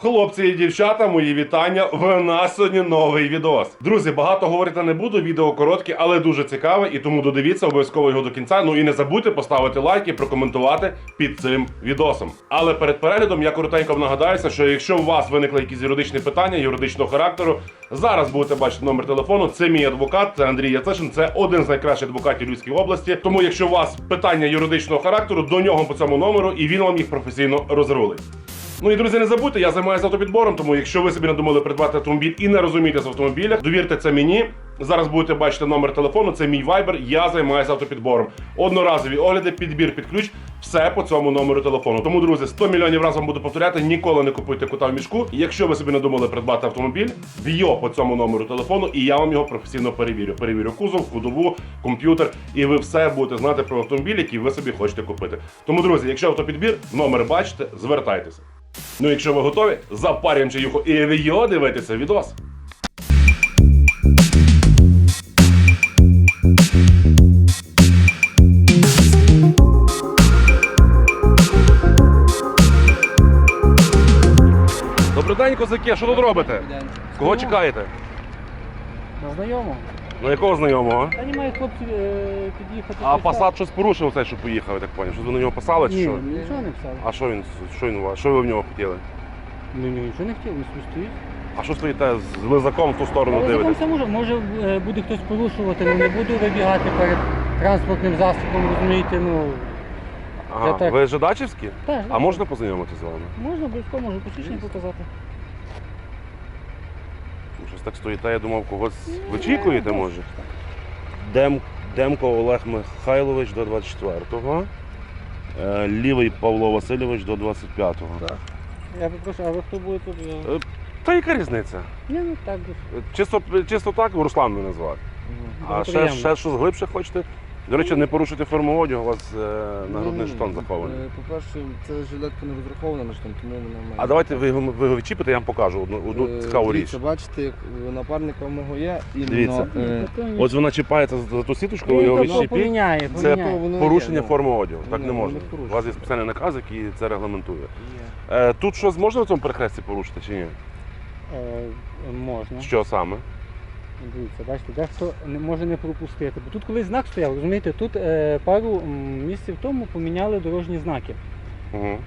Хлопці і дівчата, мої вітання. В нас сьогодні новий відос. Друзі, багато говорити не буду. Відео коротке, але дуже цікаве, і тому додивіться обов'язково його до кінця. Ну і не забудьте поставити лайк і прокоментувати під цим відосом. Але перед переглядом я коротенько нагадаюся, що якщо у вас виникли якісь юридичні питання юридичного характеру, зараз будете бачити номер телефону. Це мій адвокат, це Андрій Яцешин. Це один з найкращих адвокатів Львівської області. Тому, якщо у вас питання юридичного характеру, до нього по цьому номеру, і він вам їх професійно розрулить. Ну і друзі, не забудьте, я займаюся автопідбором, тому якщо ви собі надумали придбати автомобіль і не розумієтеся в автомобілях, довірте це мені. Зараз будете бачити номер телефону, це мій вайбер. Я займаюся автопідбором. Одноразові огляди, підбір під ключ, все по цьому номеру телефону. Тому, друзі, 100 мільйонів разів буду повторяти, ніколи не купуйте кота в мішку. Якщо ви собі надумали придбати автомобіль, в'йо по цьому номеру телефону, і я вам його професійно перевірю. Перевірю кузов, ходову, комп'ютер, і ви все будете знати про автомобіль, який ви собі хочете купити. Тому, друзі, якщо автопідбір, номер бачите, звертайтеся. Ну, якщо ви готові, запарюємо чаюху і в'йо дивитися відос. Добрий день, козаки, що тут робите? Кого чекаєте? На На якого знайомого? Та не мають хлопці е, під'їхати. А. Пасад щось порушив цей, що поїхав, я так поняв. Що ви на нього писали чи Ні, що? нічого не писали. А що він, що він у вас? Що ви в нього хотіли? Ну ні, нічого не хотів, він собі стоїть. А що стоїте з лизаком в ту сторону Але закон дивитесь? це може, може е, буде хтось порушувати, ну не буду вибігати перед транспортним засобом, розумієте, ну. Ага. Так. Ви жидачівські? Так, А можна познайомитися з вами? Можна, обов'язково, можу посвідчення показати. Щось так стоїте, я думав, когось вичікуєте, може? Дем, Демко Олег Михайлович до 24-го. Е, Лівий Павло Васильович до 25-го. Я попрошу, а ви хто буде тут? Я- Е, Та яка різниця? Ні, ну так десь. Чисто, чисто так Руслан мене звати. А Дуже ще, приємно. ще щось глибше хочете? До речі, не порушуйте форму одягу, у вас е, нагрудний Ну, захований. е, По-перше, ця жилетка не розрахована на штан, тому вона має. А давайте ви, його- ви його відчіпите, я вам покажу одну, одну Е, цікаву річ. дивіться, Бачите, як у напарника мого є іменно, Дивіться. е, Ось вона чіпається за за ту сіточку, ви його відчіпіть. поміняє, Це поміняє. воно є, порушення ну. форми одягу. Так Ні, не воно можна. не. У вас є спеціальний наказ, який це регламентує. Е, тут щось можна в цьому перехресті порушити чи ні? Е, можна. Що саме? Дивіться, бачите, дехто не може не пропустити. Бо тут колись знак стояв, розумієте, тут е, пару м, місяців тому поміняли дорожні знаки. Угу.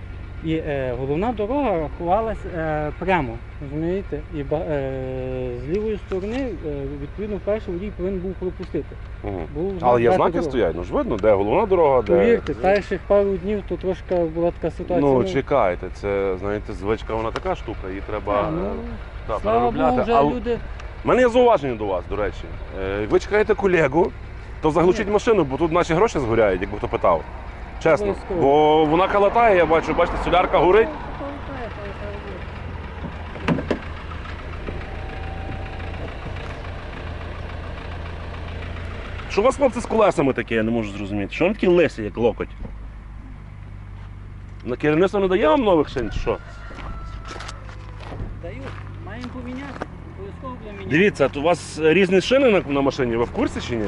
І е, головна дорога рахувалась е, прямо, розумієте? І ба- е, з лівої сторони, е, відповідно, перший водій повинен був пропустити. Угу. Був знак Але є «Дати знаки дорогу». стоять, ну ж видно, де головна дорога, де. Повірте, перших пару днів то трошки була така ситуація. Ну, чекайте, це, знаєте, звичка вона така штука, її треба а, ну, е, та, слава Богу, вже А люди. У мене є зауваження до вас, до речі. Е, Ви чекаєте колегу, то заглушіть Ні. машину, бо тут наші гроші згоряють, якби хто питав. Чесно. Обов'язково. Бо вона калатає, я бачу, бачите, солярка горить. Що у вас хлопці з колесами таке, я не можу зрозуміти. Що вони такі лисі, як локоть? На керівництво не дає вам нових шин, чи що? Даю, маємо поміняти, міняти. Дивіться, у вас різні шини на, на машині, ви в курсі чи ні?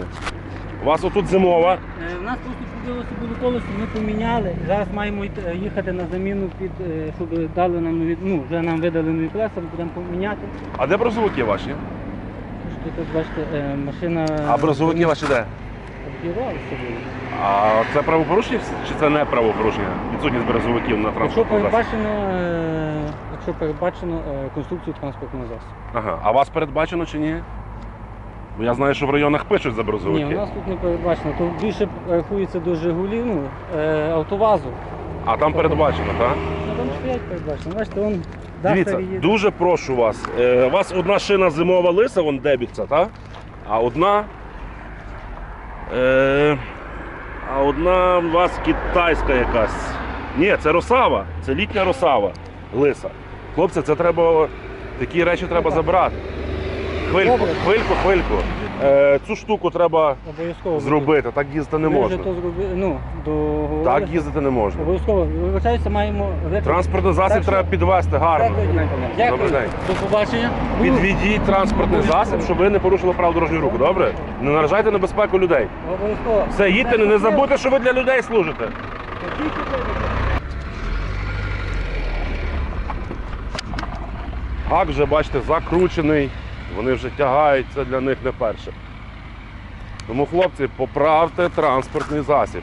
У вас отут зимова. Е, У нас просто побилося було колесо, ми поміняли. Зараз маємо йти- е, їхати на заміну під, е, щоб дали нам нові, ну, вже нам видали нові колеса, будемо поміняти. А де брозовики ваші? Що Тут бачите, е, машина. А брозовики ваші де? А це правопорушення чи це не правопорушення? Відсутність березовиків на Якщо транспортному засобі? передбачено, е, якщо передбачено е, конструкцію транспортного засобу. Ага. А вас передбачено чи ні? Бо я знаю, що в районах пишуть за Ні, у нас тут не передбачено. Тут більше рахується до Жигулів, ну, е, автовазу. А там передбачено, так? Ну там стоять передбачено. Бачите, вон Дивіться, Дастер їде. дуже прошу вас. Е, у вас одна шина зимова лиса, вон дебіться, так? А одна. Е, а одна у вас китайська якась. Ні, це росава. Це літня росава. Лиса. Хлопці, це треба. Такі речі треба забирати. Хвильку, Добре. хвильку, хвильку. Е, цю штуку треба Обов'язково. зробити. Так їздити не можна. то зробили, ну, договорили. Так їздити не можна. Обов'язково. Вибачаюся, маємо витрати. Транспортний засіб що- треба підвести гарно. Дякую. Добрий день. До побачення. Буду- Підведіть транспортний засіб, щоб ви не порушили правил дорожнього руху. Добре? Не наражайте на безпеку людей. Обов'язково. Все, їдьте, не забудьте, що ви для людей служите. Тільки. Гак вже, бачите, закручений, вони вже тягають, це для них не перше. Тому, хлопці, поправте транспортний засіб.